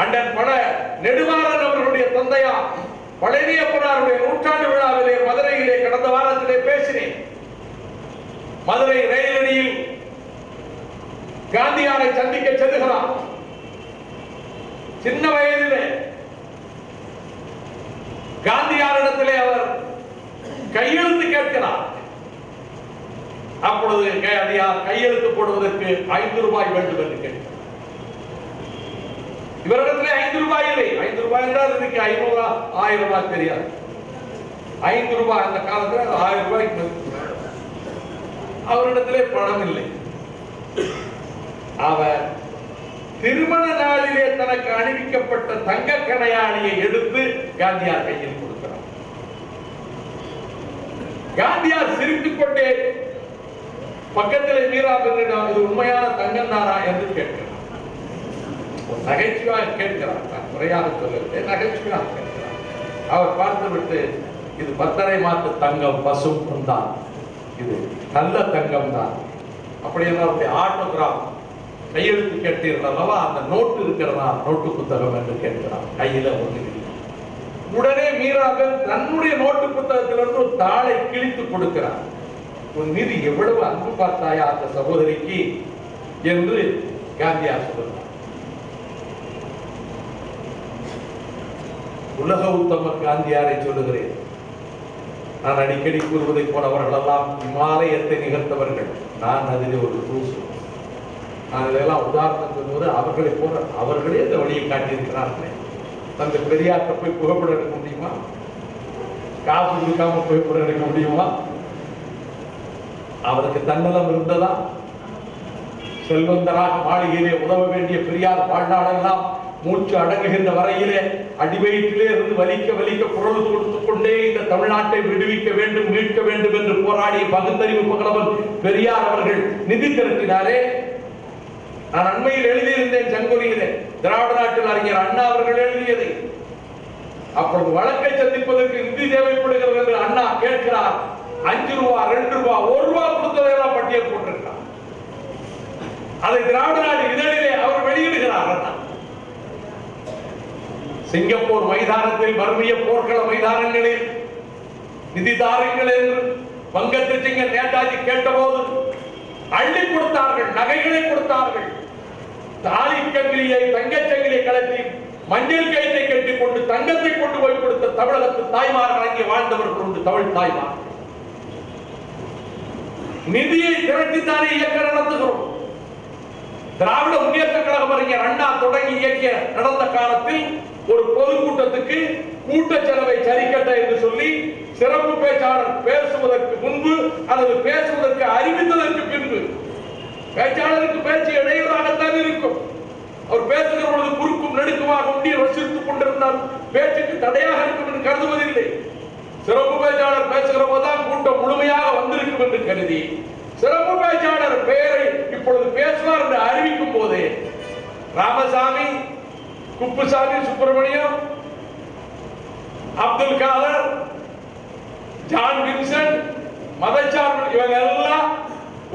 அண்ணன் பட நெடுமாறன் அவர்களுடைய தந்தையா பழனியப்பனாருடைய நூற்றாண்டு விழாவிலே மதுரையிலே கடந்த வாரத்திலே பேசினேன். மதுரை ரயிலடியில் காந்தியாரை சந்திக்க செல்லுகிறார் சின்ன வயதிலே காந்தியாரிடத்திலே அவர் கையெழுத்து கேட்கிறார். அப்பொழுது காந்தியார் கையெழுத்து போடுவதற்கு ஐந்து ரூபாய் வேண்டும் என்று கேட்கிறார் இவரிடத்துல ஐந்து ரூபாய் இல்லை. ஐந்து ரூபாய் என்றால் இன்னைக்கு ஐநூறு ஆயிரம் ரூபாய் தெரியாது. ஐந்து ரூபாய் அந்த காலத்துல ஆயிரம் ரூபாய்க்கு அவரிடத்திலே பணம் இல்லை. அவர் திருமண நாளிலே தனக்கு அணிவிக்கப்பட்ட தங்க கணையாணியை எடுத்து காந்தியார் கையில் கொடுக்கிறார். காந்தியார் சிரித்துக் கொண்டே பக்கத்தில் மீரா பெண்ணிடம் இது உண்மையான தங்கம் தானா என்று கேட்கிறார். ஒரு நகைச்சுவையாக கேட்கிறார். நான் முறையாக சொல்லவில்லை நகைச்சுவாக கேட்கிறார். அவர் பார்த்துவிட்டு இது பத்தரை மாத்து தங்கம் பசும் தான் இது நல்ல தங்கம் தான் அப்படி என்ன அவருடைய ஆட்டோகிராஃப் கையெழுத்து கேட்டீர்கள் அந்த நோட்டு இருக்கிறதா? நோட்டு புத்தகம் என்று கேட்கிறார். கையில ஒன்று உடனே மீராபென் தன்னுடைய நோட்டு புத்தகத்திலிருந்து ஒரு தாளை கிழித்து கொடுக்கிறார். உன் மீது எவ்வளவு அன்பு பார்த்தாயா அந்த சகோதரிக்கு? என்று காந்தியார் சொல்கிறார். உலக உத்தமர் காந்தியாரை சொல்லுகிறேன். நான் அடிக்கடி கூறுவதை போல அவர்கள் எல்லாம் இமாலயத்தை நிகழ்த்தவர்கள். நான் அதிலே ஒரு தூசு. நான் இதெல்லாம் உதாரணம் சொல்வது அவர்களை போல அவர்களே இந்த வழியை காட்டியிருக்கிறார்களே. அந்த பெரியார்கிட்ட போய் புகைப்படம் எடுக்க முடியுமா? காசு கொடுக்காம புகைப்படம் எடுக்க முடியுமா? அவருக்கு தன்னலம் இருந்ததா? செல்வந்தராக மாளிகையிலே உதவ வேண்டிய பெரியார் வாழ்நாளெல்லாம் மூச்சு அடங்குகின்ற வரையிலே அடிவயிற்றிலே இருந்து வலிக்க வலிக்க குரல் கொடுத்துக் கொண்டே இந்த தமிழ்நாட்டை விடுவிக்க வேண்டும் மீட்க வேண்டும் என்று போராடிய பகுத்தறிவு பகலவன் பெரியார் அவர்கள் நிதி திரட்டினாரே. நான் அண்மையில் எழுதியிருந்தேன் செங்கொலியிலே திராவிட நாட்டில் அறிஞர் அண்ணா அவர்கள் எழுதியதை. அப்பொழுது வழக்கை சந்திப்பதற்கு நிதி தேவைப்படுகிறது என்று அண்ணா கேட்கிறார். அஞ்சு ரூபா ரெண்டு ரூபா ஒரு ரூபா கொடுத்ததையெல்லாம் பட்டியல் போட்டிருக்கிறார். அதை திராவிட நாடு இதழிலே அவர் வெளியிடுகிறார் அண்ணா. சிங்கப்பூர் மைதானத்தில் மர்மிய போர்க்கள மைதானங்களில் நிதி தாருங்கள் என்று வங்கத்து நேதாஜி கேட்டபோது அள்ளி கொடுத்தார்கள் நகைகளை கொடுத்தார்கள். தாலி சங்கிலியை தங்கச்சங்கிலியை கலத்தி மஞ்சள் கயிற்றை கட்டிக் கொண்டு தங்கத்தை கொண்டு போய் கொடுத்த தமிழகத்து தாய்மார்கள் அங்கே வாழ்ந்தவர்கள் உண்டு தமிழ் தாய்மார் நிதியை திரட்டித்தானே இயக்க நடத்துகிறோம். திராவிட முன்னேற்ற கழகம் அறிஞர் அண்ணா தொடங்கி இயக்கிய நடந்த காலத்தில் ஒரு பொதுக்கூட்டத்துக்கு கூட்ட செலவை சரிக்கட்ட என்று சொல்லி சிறப்பு பேச்சாளர் பேசுவதற்கு முன்பு அல்லது பேசுவதற்கு அறிவித்ததற்கு பின்பு பேச்சாளருக்கு பேச்சு இடையூறாகத்தான் இருக்கும். அவர் பேசுகிற பொழுது குறுக்கும் நெடுக்குமாக ஒட்டி வசித்துக் கொண்டிருந்தால் பேச்சுக்கு தடையாக இருக்கும் என்று கருதுவதில்லை. சிறப்பு பேச்சாளர் பேசுகிற போதுதான் கூட்டம் முழுமையாக வந்திருக்கும் என்று கருதி சிறப்பு பேச்சாளர் பெயரை இப்பொழுது பேசுவார் என்று அறிவிக்கும் போதே ராமசாமி குப்புசாமி சுப்பிரமணியம் அப்துல் காதர் ஜான் வின்சென்ட் மதச்சார்பு இவங்க எல்லாம்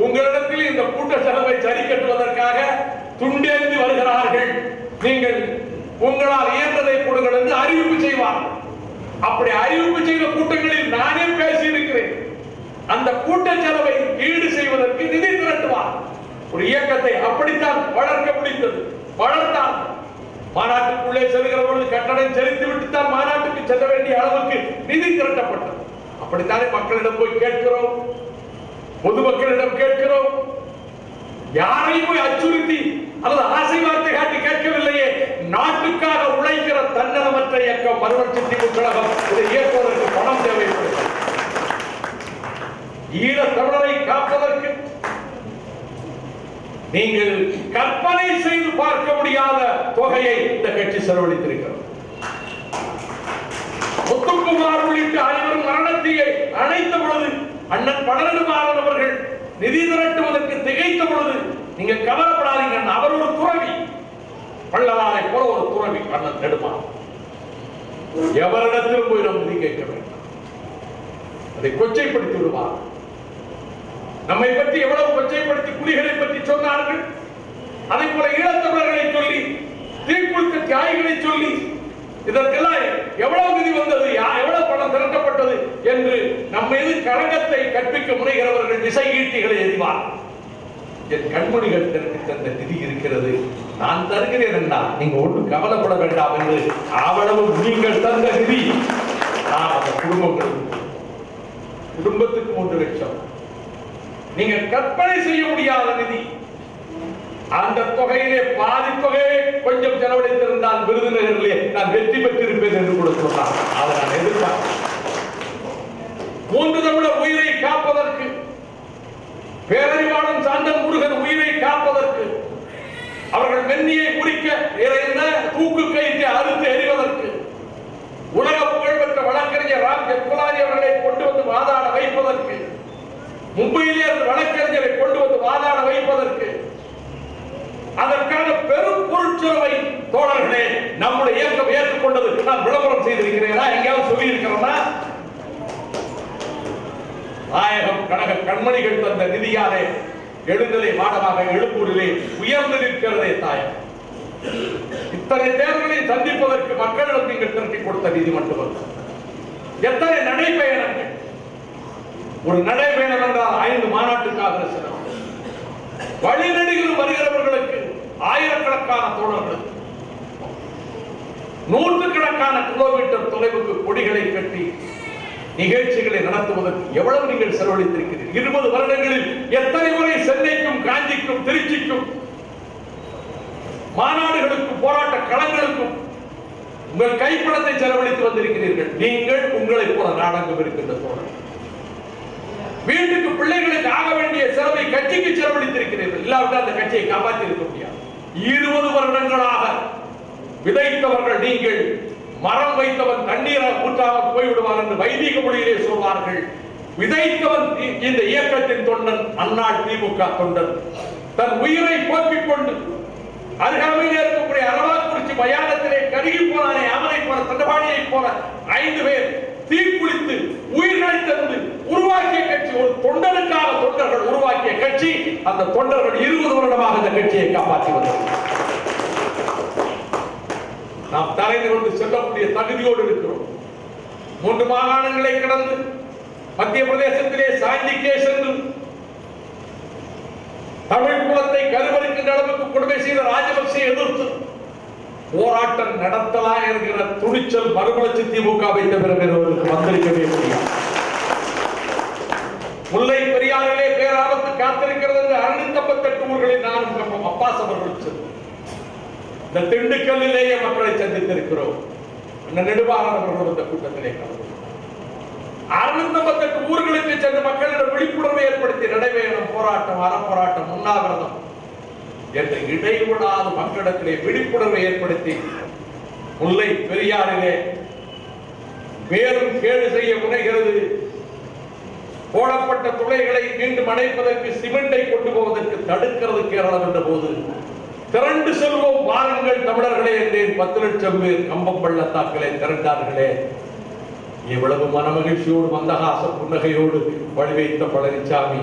உங்களிடத்தில் இந்த கூட்ட செலவை சரி கட்டுவதற்காக துண்டேந்து வருகிறார்கள். நீங்கள் உங்களால் இயன்றதை கொடுங்கள் என்று அறிவிப்பு செய்வார்கள். அப்படி அறிவிப்பு செய்த கூட்டங்களில் நானே பேசி இருக்கிறேன் அந்த கூட்ட செலவை ஈடு செய்வதற்கு நிதி திரட்டுவார். ஒரு இயக்கத்தை அப்படித்தான் வளர்க்க முடிந்தது. வளர்த்தான் மாநாட்டுக்குள்ளே செல்கிற பொழுது கட்டணம் செலுத்தி விட்டுத்தான் மாநாட்டுக்கு செல்ல வேண்டிய அளவுக்கு நிதி திரட்டப்பட்டது. அப்படித்தானே மக்களிடம் போய் கேட்கிறோம்? பொதுமக்களிடம் கேட்கிறோம்? யாரையும் போய் அச்சுறுத்தி அல்லது ஆசை வார்த்தை காட்டி கேட்கவில்லையே. நாட்டுக்காக உழைக்கிற தன்னலமற்ற இயக்கம் மறுமலர்ச்சி திமுக கழகம் இதை இயக்குவதற்கு பணம் தேவைப்படுகிறது. ஈழத் தமிழரை காப்பதற்கு நீங்கள் கற்பனை செய்து பார்க்க முடியாத தொகையை இந்த கட்சி செலவழித்திருக்கிறது. முத்துக்குமார் உள்ளிட்ட அனைவரும் மரணத்தீயை அணைத்த பொழுது அண்ணன் பழனிமாறன் அவர்கள் நிதி திரட்டுவதற்கு திகைத்த பொழுது நீங்க கவலைப்படாதீங்க அவர் ஒரு துறவி பள்ளவாரை போல ஒரு துறவி அண்ணன் நெடுமாறன். எவரிடத்திலும் போய் நாம் நிதி கேட்க வேண்டாம். அதை கொச்சைப்படுத்தி விடுவார். நம்மை பற்றி எவ்வளவு கொச்சைப்படுத்தி புலிகளை பற்றி சொன்னார்கள்? அதை போல ஈழத்தமிழர்களை சொல்லி தீக்குளித்த தியாகிகளை இதற்கெல்லாம் எவ்வளவு நிதி வந்தது எவ்வளவு பணம் திரட்டப்பட்டது என்று நம் மீது கழகத்தை கற்பிக்க முனைகிறவர்கள் திசைகீட்டிகளை எறிவார் என் கண்மணிகள் எனக்கு தந்த நிதி இருக்கிறது. நான் தருகிறேன் என்றால் நீங்க ஒன்றும் கவலைப்பட வேண்டாம் என்று அவ்வளவு நீங்கள் தந்த நிதி நான் அந்த குடும்பங்களுக்கு குடும்பத்துக்கு மூன்று லட்சம் நீங்க கற்பனை செய்ய முடியாத நிதி. அந்த தொகையிலே பாதி தொகையை கொஞ்சம் செலவழித்திருந்தால் விருதுநகரிலே நான் வெற்றி பெற்றிருப்பேன் என்று கூட சொன்னார். அதை நான் எதிர்பார்க்கிறேன் மூன்று தமிழர் உயிரை காப்பதற்கு பேரறிவாளன் சாந்தன் முருகன் உயிரை காப்பதற்கு அவர்கள் வெண்ணியை குறிக்க என்ன? தூக்கு கைத்தை அறுத்து எறிவதற்கு உலக புகழ்பெற்ற வழக்கறிஞர் ராம் ஜெத்மலானி அவர்களை கொண்டு வந்து வாதாட வைப்பதற்கு மும்பையிலே இருந்து வழக்கறிஞரை கொண்டு வந்து வாதாட வைப்பதற்கு அதற்கான பெரும் பொருட்செலவை தோழர்களே நம்முடைய இயக்கம் ஏற்றுக்கொண்டது நான் விளம்பரம் செய்திருக்கிறேனா? எங்கேயாவது சொல்லி இருக்கிறோம்னா நாயகம் கனக கண்மணிகள் தந்த நிதியாலே எழுநிலை மாடமாக எழுப்பூரிலே உயர்ந்து நிற்கிறதே தாயம். இத்தனை தேர்தலை சந்திப்பதற்கு மக்களிடம் நீங்கள் திரட்டி கொடுத்த நிதி மட்டுமல்ல. எத்தனை நடைபயணங்கள் ஒரு நடைபயணம் என்றால் ஐந்து மாநாட்டுக்காக செலவு வருகிறவர்களுக்கு ஆயிரக்கணக்கான தோழர்களுக்கு நூற்றுக்கணக்கான கிலோமீட்டர் தொலைவுக்கு கொடிகளை கட்டி நிகழ்ச்சிகளை நடத்துவதற்கு எவ்வளவு நீங்கள் செலவழித்திருக்கிறீர்கள்? இருபது வருடங்களில் எத்தனை முறை சென்னைக்கும் காஞ்சிக்கும் திருச்சிக்கும் மாநாடுகளுக்கும் போராட்ட களங்களுக்கும் உங்கள் கைப்பணத்தை செலவழித்து வந்திருக்கிறீர்கள். நீங்கள் உங்களைப் போல நாடகம் இருக்கின்ற தோழர். வீட்டுக்கு பிள்ளைகளுக்கு ஆக வேண்டிய செலவை கட்சிக்கு செலவழித்திருக்கிறீர்கள். இல்லாவிட்டால் அந்த கட்சியை காப்பாற்றி இருக்க முடியாது. இருபது வருடங்களாக விதைத்தவர்கள் நீங்கள் மரம் வைத்தவன் தண்ணீரை ஊற்றாமல் போய்விடுவார் என்று வைதிக மொழியிலே சொல்வார்கள். விதைத்தவன் இந்த இயக்கத்தின் தொண்டன் அண்ணா திமுக தொண்டன். தன் உயிரை போக்கிக் கொண்டு அருகாமையில் இருக்கக்கூடிய அரவாக்குறிச்சி மயானத்திலே கருகி போனானே அவனை போல தண்டபாணியை போல ஐந்து பேர் தீக்குளித்து உயிர்களை தந்து உருவாக்கிய கட்சி ஒரு தொண்டனுக்காக தொண்டர்கள் உருவாக்கிய கட்சி அந்த தொண்டர்கள் இருபது வருடமாக இந்த கட்சியை காப்பாற்றி வந்தார்கள் நாம் தலைந்து கொண்டு செல்லக்கூடிய தகுதியோடு இருக்கிறோம். மூன்று மாகாணங்களை கடந்து மத்திய பிரதேசத்திலே சாந்திக்கே சென்று தமிழ் குலத்தை கருவறுக்கின்ற அளவுக்கு கொடுமை செய்த ராஜபக்சே எதிர்த்து போராட்டம் நடத்தலாம் என்கிற துணிச்சல் மறுமலர்ச்சி திமுக வைத்த பிறகு வந்திருக்கவே முடியாது. முல்லை பெரியாரிலே பேராபத்து காத்திருக்கிறது என்று அறுநூத்தம்பத்தெட்டு ஊர்களில் நானும் கம்பம் அப்பாஸ் அவர்கள் இந்த திண்டுக்கல்லிலேயே மக்களை சந்தித்திருக்கிறோம். இந்த நெடுவாரன் அவர்கள் இந்த கூட்டத்திலே கலந்து. அறுநூத்தம்பத்தெட்டு ஊர்களுக்கு சென்று மக்களிடம் விழிப்புணர்வை ஏற்படுத்தி நடைபெறும் போராட்டம் அறப்போராட்டம் உண்ணாவிரதம் என்ற இடைவிடாத மக்களிடத்திலே விழிப்புணர்வை ஏற்படுத்தி முல்லை பெரியாரிலே மேலும் கேடு செய்ய முனைகிறது. போடப்பட்ட துளைகளை மீண்டும் அணைப்பதற்கு சிமெண்டை கொண்டு போவதற்கு தடுக்கிறது கேரளம் என்ற போது திரண்டு செல்வோம் வாருங்கள் தமிழர்களே என்றேன். பத்து லட்சம் பேர் கம்பம் பள்ளத்தாக்களே திரண்டார்களே. இவ்வளவு மனமகிழ்ச்சியோடு மந்தகாச புன்னகையோடு வழி வைத்த பழனிசாமி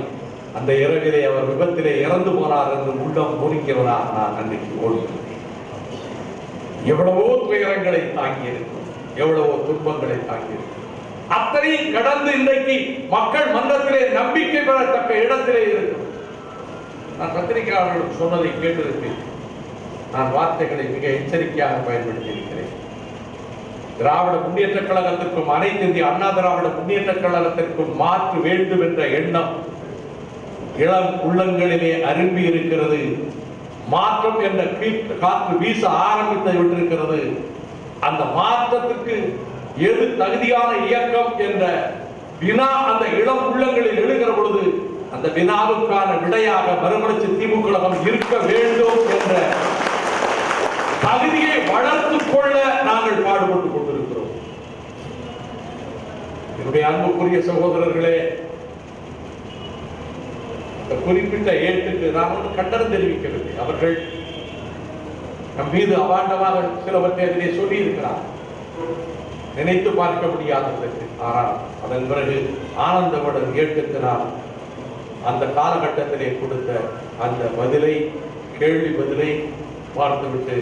அந்த இரவிலே அவர் விபத்திலே இறந்து போனார் என்று உள்ளம் பூரிக்கிறதா நான் அன்றைக்கு ஓடுகிறேன். எவ்வளவோ துயரங்களை தாங்கியிருக்கும் எவ்வளவோ துன்பங்களை தாங்கியிருக்கும். அத்தனையும் கடந்து இன்றைக்கு மக்கள் மன்றத்திலே நம்பிக்கை பெறத்தக்க இடத்திலே இருக்கும் நான் பத்திரிகையாளர்களுக்கு சொன்னதை கேட்டிருப்பேன். நான் வார்த்தைகளை மிக எச்சரிக்கையாக பயன்படுத்தி இருக்கிறேன் திராவிட முன்னேற்ற கழகத்திற்கும் அனைத்து இந்திய அண்ணா திராவிட முன்னேற்ற கழகத்திற்கும் மாற்று வேண்டும் என்ற எண்ணம் இளம் உள்ளங்களிலே அரும்பி இருக்கிறது. மாற்றம் என்ற காற்று வீச ஆரம்பித்து விட்டிருக்கிறது. அந்த மாற்றத்துக்கு எது தகுதியான இயக்கம் என்ற வினா அந்த இளம் உள்ளங்களில் எழுகிற பொழுது அந்த வினாவுக்கான விடையாக மறுமலர்ச்சி திமுக இருக்க வேண்டும் என்ற தகுதியை வளர்த்துக் கொள்ள நாங்கள் பாடுபட்டு கொண்டிருக்கிறோம். என்னுடைய அன்புக்குரிய சகோதரர்களே இந்த குறிப்பிட்ட ஏட்டுக்கு நான் வந்து கண்டனம் தெரிவிக்கவில்லை. அவர்கள் நம் மீது அபாண்டமாக சிலவற்றை அதிலே சொல்லி இருக்கிறார் நினைத்து பார்க்க முடியாததற்கு ஆனால் அதன் பிறகு ஆனந்தவுடன் ஏட்டுக்கு நான் அந்த காலகட்டத்திலே கொடுத்த அந்த பதிலை கேள்வி பதிலை பார்த்துவிட்டு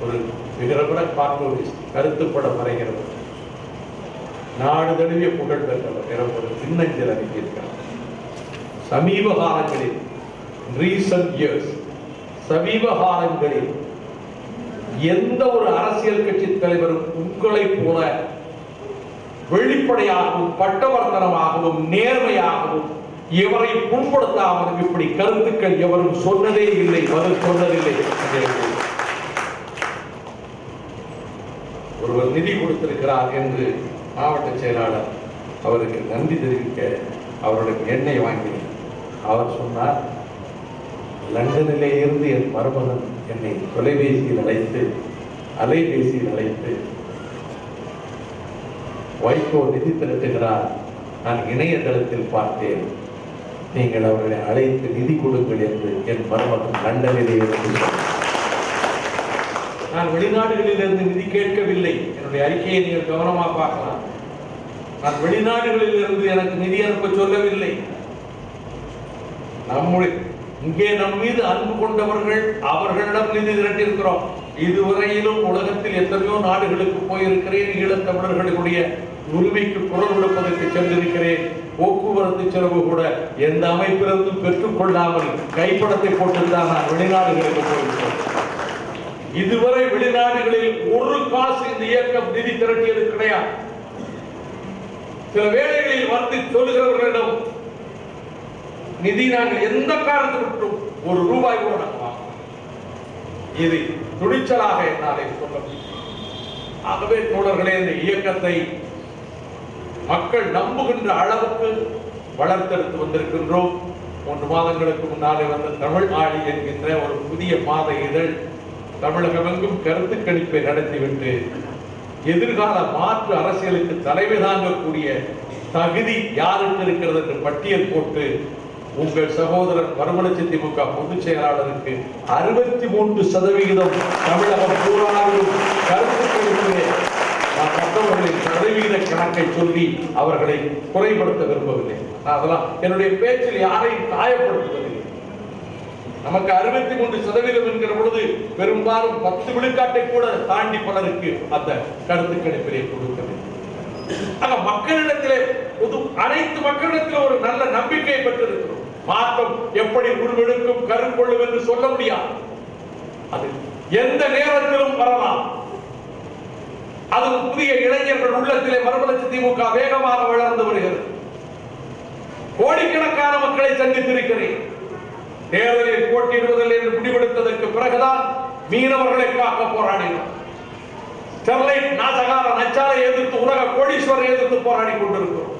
ஒரு மிகரபுர கார்ட்டூனிஸ்ட் கருத்துப்பட வரைகிறவர் நாடு தழுவிய புகழ் பெற்றவர் எனக்கு ஒரு பின்னஞ்சல் அறிவித்திருக்கிறார் சமீப காலங்களில் ரீசன்ட் இயர்ஸ் சமீப காலங்களில் எந்த ஒரு அரசியல் கட்சி தலைவரும் உங்களை போல வெளிப்படையாகவும் பட்டவர்த்தனமாகவும் நேர்மையாகவும் எவரை புண்படுத்தாமலும் இப்படி கருத்துக்கள் எவரும் சொன்னதே இல்லை பதில் சொன்னதில்லை என்று ஒருவர் நிதி கொடுத்திருக்கிறார் என்று மாவட்ட செயலாளர் அவருக்கு நன்றி தெரிவிக்க அவருடைய எண்ணெய் வாங்கினேன். அவர் சொன்னார் லண்டனிலே இருந்து என் மருமகன் என்னை தொலைபேசியில் அழைத்து அலைபேசியில் அழைத்து வைகோ நிதி திரட்டுகிறார். நான் இணையதளத்தில் பார்த்தேன். நீங்கள் அவர்களை அழைத்து நிதி கொடுங்கள் என்று என் மருமகன் லண்டனிலே இருந்து நான் வெளிநாடுகளில் இருந்து நிதி கேட்கவில்லை. என்னுடைய அறிக்கையை நீங்கள் கவனமா பார்க்கலாம். நான் வெளிநாடுகளில் இருந்து எனக்கு நிதி அனுப்ப சொல்லவில்லை. நம்முடைய இங்கே நம் மீது அன்பு கொண்டவர்கள் அவர்களிடம் நிதி திரட்டியிருக்கிறோம். இதுவரையிலும் உலகத்தில் எத்தனையோ நாடுகளுக்கு போயிருக்கிறேன். ஈழத்தமிழர்களுடைய உரிமைக்கு குரல் கொடுப்பதற்கு சென்றிருக்கிறேன். போக்குவரத்து செலவு கூட எந்த அமைப்பிலிருந்தும் பெற்றுக்கொள்ளாமல் கைப்படத்தை போட்டுத்தான் நான் வெளிநாடுகளுக்கு போயிருக்கிறேன். இதுவரை வெளிநாடுகளில் ஒரு காசு இந்த இயக்கம் நிதி திரட்டியது கிடையாது. சில வேலைகளில் வந்து சொல்லுகிறவர்களிடம் நிதி நாங்கள் எந்த காரணத்திற்கும் ஒரு ரூபாய் கூட நாங்கள் இது துணிச்சலாக என்னாலே சொல்ல முடியும். ஆகவே தோழர்களே இந்த இயக்கத்தை மக்கள் நம்புகின்ற அளவுக்கு வளர்த்தெடுத்து வந்திருக்கின்றோம். மூன்று மாதங்களுக்கு முன்னாலே வந்த தமிழ் ஆளி என்கின்ற ஒரு புதிய மாத இதழ் தமிழகமெங்கும் கருத்து கணிப்பை நடத்திவிட்டு எதிர்கால மாற்று அரசியலுக்கு தலைமை தாங்கக்கூடிய தகுதி யாருக்கு இருக்கிறது என்று பட்டியல் போட்டு உங்கள் சகோதரர் மறுமலர்ச்சி திமுக பொதுச் செயலாளருக்கு அறுபத்தி மூன்று சதவிகிதம் தமிழகம் பூராவிலும் கருத்து கணிப்பிலே நான் மற்றவர்களின் சதவீத கணக்கை சொல்லி அவர்களை குறைபடுத்த விரும்பவில்லை. அதெல்லாம் என்னுடைய பேச்சில் யாரையும் காயப்படுத்துவதில்லை. நமக்கு அறுபத்தி மூன்று சதவீதம் என்கிற பொழுது பெரும்பாலும் பத்து விழுக்காட்டை கூட தாண்டி பலருக்கு அந்த கருத்து கணிப்பிலே கொடுக்கிறது ஆக மக்களிடத்திலே பொது அனைத்து மக்களிடத்தில் ஒரு நல்ல நம்பிக்கை பெற்றிருக்கிறோம். மாற்றம் எப்படி உருவெடுக்கும் கருங்கொள்ளும் என்று சொல்ல முடியாது. அது எந்த நேரத்திலும் வரலாம். அது புதிய இளைஞர்கள் உள்ளத்திலே மறுமலர்ச்சி திமுக வேகமாக வளர்ந்து வருகிறது. கோடிக்கணக்கான மக்களை சந்தித்திருக்கிறேன். தேர்தலில் போட்டியிடுவதில் என்று முடிவெடுத்ததற்கு பிறகுதான் மீனவர்களை காக்க போராடினோம். ஸ்டெர்லைட் நாசகார நச்சாலை எதிர்த்து உலக கோடீஸ்வரரை எதிர்த்து போராடி கொண்டிருக்கிறோம்.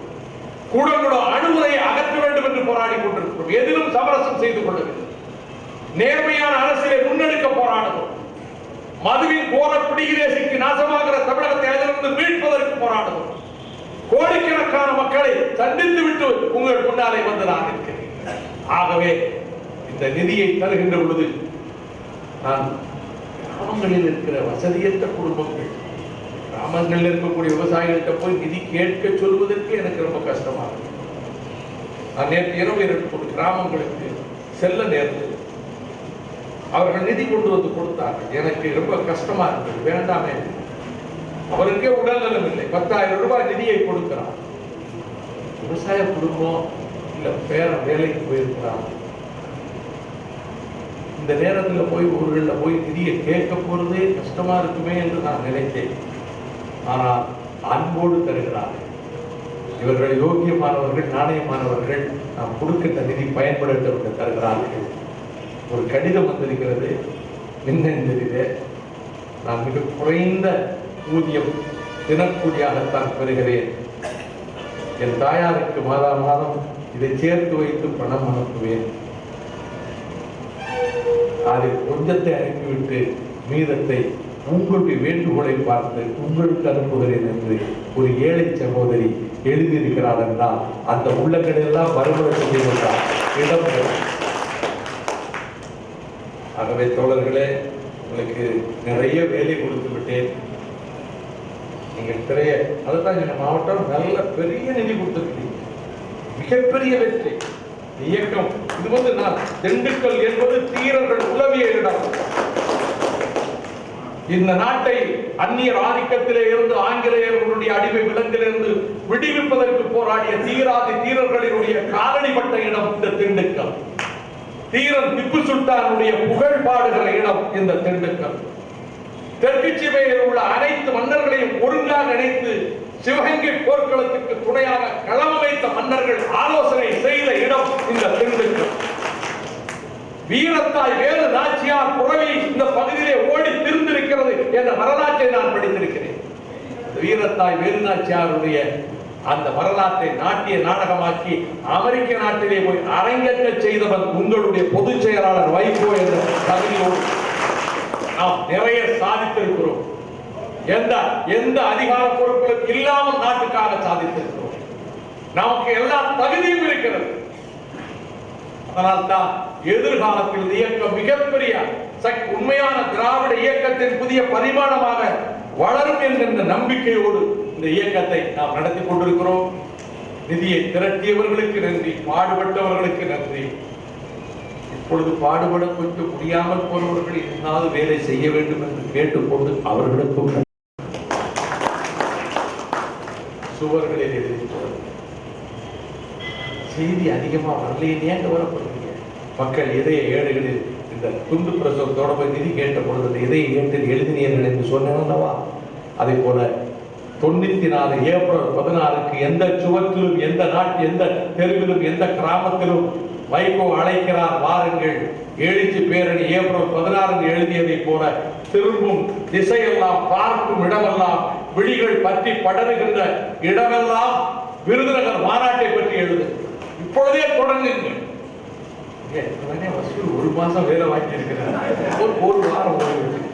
கூடங்குளம் அணுகுலையை அகற்ற வேண்டும் என்று போராடி கொண்டிருக்கிறோம். எதிலும் சமரசம் செய்து கொள்ளவில்லை. நேர்மையான அரசியலை முன்னெடுக்க போராடுவோம் மதுவின் கோர பிடிகிரேசிக்கு நாசமாகிற தமிழகத்தை அதிலிருந்து மீட்பதற்கு போராடுவோம் கோடிக்கணக்கான மக்களை சந்தித்து விட்டு உங்கள் முன்னாலே வந்து நான் இருக்கிறேன் ஆகவே இந்த நிதியை தருகின்ற பொழுது நான் கிராமங்களில் இருக்கிற வசதியற்ற குடும்பங்கள் கிராமங்களில் இருக்கக்கூடிய விவசாயிகள்கிட்ட போய் நிதி கேட்க சொல்வதற்கு எனக்கு ரொம்ப கஷ்டமா இருக்கு. நான் நேற்று இரவு இரண்டு கிராமங்களுக்கு செல்ல நேர்ந்தது அவர்கள் நிதி கொண்டு வந்து கொடுத்தார்கள். எனக்கு ரொம்ப கஷ்டமா இருந்தது. வேண்டாமே. அவருக்கே உடல்நலம் இல்லை. பத்தாயிரம் ரூபாய் நிதியை கொடுக்கிறார். விவசாய குடும்பம் இல்ல பேரன் வேலைக்கு போயிருக்கிறான். இந்த நேரத்தில் போய் ஊர்களில் போய் நிதியை கேட்க போகிறதே கஷ்டமாக இருக்குமே என்று நான் நினைத்தேன். ஆனால் அன்போடு தருகிறார்கள் இவர்கள் யோக்கியமானவர்கள் நாணயமானவர்கள் நாம் கொடுக்கின்ற நிதி பயன்படுத்த தருகிறார்கள். ஒரு கடிதம் வந்திருக்கிறது. மின்னஞ்சலிலே நான் மிக குறைந்த ஊதியம் தினக்கூலியாகத்தான் பெறுகிறேன். என் தாயாருக்கு மாதா மாதம் இதை சேர்த்து வைத்து பணம் அனுப்புவேன். அதில் கொஞ்சத்தை அனுப்பிவிட்டு மீதத்தை உங்களுடைய வேண்டுகோளை பார்த்து உங்களுக்கு அனுப்புகிறேன் என்று ஒரு ஏழை சகோதரி எழுதியிருக்கிறார் என்றால் அந்த உள்ளங்களெல்லாம் மறுமுறை செய்திருந்தார் இடம் ஆகவே தோழர்களே உங்களுக்கு நிறைய வேலை கொடுத்து விட்டேன். நீங்கள் திரைய அதுதான் எங்க மாவட்டம் நல்ல பெரிய நிதி கொடுத்துருக்கீங்க மிகப்பெரிய வெற்றி. இயக்கம். இது வந்து நான் திண்டுக்கல் என்பது தீரர்கள் உளவிய இடம். இந்த நாட்டை அந்நியர் ஆதிக்கத்திலே இருந்து ஆங்கிலேயர்களுடைய அடிமை விலங்கிலிருந்து விடுவிப்பதற்கு போராடிய தீராதி தீரர்களினுடைய காலடிப்பட்ட இடம் இந்த திண்டுக்கல். தீரன் திப்பு சுல்தானுடைய புகழ் பாடுகிற இடம் இந்த திண்டுக்கல். தெற்கு சிவையில் உள்ள அனைத்து மன்னர்களையும் ஒழுங்காக இணைத்து சிவகங்கை போர்க்களத்துக்கு துணையாக களம் வைத்த மன்னர்கள் ஆலோசனை செய்த இடம் இந்த திருநெல்வேலி. வீரத்தாய் வேறு நாச்சியார் புறவி இந்த பகுதியிலே ஓடி திருந்திருக்கிறது என்ற வரலாற்றை நான் படித்திருக்கிறேன். வீரத்தாய் வேறு நாச்சியாருடைய அந்த வரலாற்றை நாட்டிய நாடகமாக்கி அமெரிக்க நாட்டிலே போய் அரங்கேற்ற செய்தவன் உங்களுடைய பொதுச் செயலாளர் வைகோ என்ற பகுதியோடு நாம் நிறைய சாதித்திருக்கிறோம். எந்த எந்த அதிகார பொறுப்புகளும் இல்லாமல் நாட்டுக்காக சாதித்திருக்கிறோம். நமக்கு எல்லா தகுதியும் இருக்கிறது. அதனால்தான் எதிர்காலத்தில் இயக்கம் மிகப்பெரிய உண்மையான திராவிட இயக்கத்தின் புதிய பரிமாணமாக வளரும் என்கின்ற நம்பிக்கையோடு இந்த இயக்கத்தை நாம் நடத்தி கொண்டிருக்கிறோம். நிதியை திரட்டியவர்களுக்கு நன்றி பாடுபட்டவர்களுக்கு நன்றி. இப்பொழுது பாடுபட கொஞ்சம் முடியாமல் போனவர்கள் இருந்தாலும் வேலை செய்ய வேண்டும் என்று கேட்டுக்கொண்டு அவர்களுக்கும் நன்றி. சுவர்களில் எழுதிட்டு செய்தி அதிகமா வரலையே வரப்படுறீங்க மக்கள் இதய ஏடுகளில் இந்த குந்து பிரசவத்தோட போய் நிதி கேட்ட பொழுது இந்த இதய ஏட்டில் எழுதினீர்கள் என்று சொன்னவா அதே போல தொண்ணூத்தி நாலு ஏப்ரல் பதினாறுக்கு எந்த சுவற்றிலும் எந்த நாட்டு எந்த தெருவிலும் எந்த கிராமத்திலும் வைகோ அழைக்கிறார் வாருங்கள். எழுச்சி பேரணி ஏப்ரல் பதினாறு எழுதியதை போல திரும்பும் திசையெல்லாம் பார்க்கும் இடமெல்லாம் விழிகள் பற்றி படருகின்ற இடமெல்லாம் விருதுநகர் மாநாட்டை பற்றி எழுது. இப்பொழுதே தொடங்குங்கள். ஒரு மாசம் வேலை வாங்கி இருக்கிறார் ஒரு ஒரு வாரம் ஓடிவிட்டது.